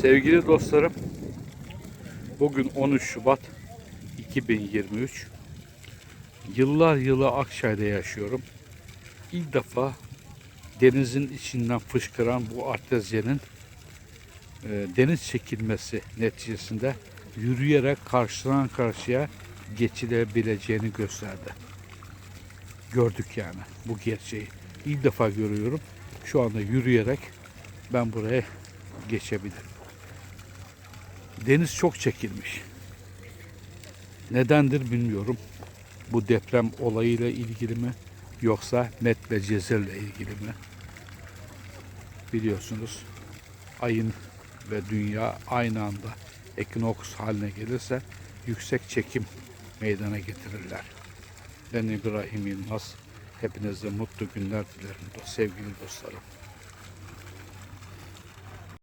Sevgili dostlarım, bugün 13 Şubat 2023. Yıllar yılı Akçay'da yaşıyorum. İlk defa denizin içinden fışkıran bu artezyenin e, deniz çekilmesi neticesinde yürüyerek karşıdan karşıya geçilebileceğini gösterdi. Gördük yani bu gerçeği. İlk defa görüyorum. Şu anda yürüyerek ben buraya geçebilirim. Deniz çok çekilmiş. Nedendir bilmiyorum. Bu deprem olayıyla ilgili mi yoksa Met ve Cezir'le ilgili mi? Biliyorsunuz ayın ve dünya aynı anda ekinoks haline gelirse yüksek çekim meydana getirirler. Ben İbrahim Yılmaz. Hepinize mutlu günler dilerim sevgili dostlarım.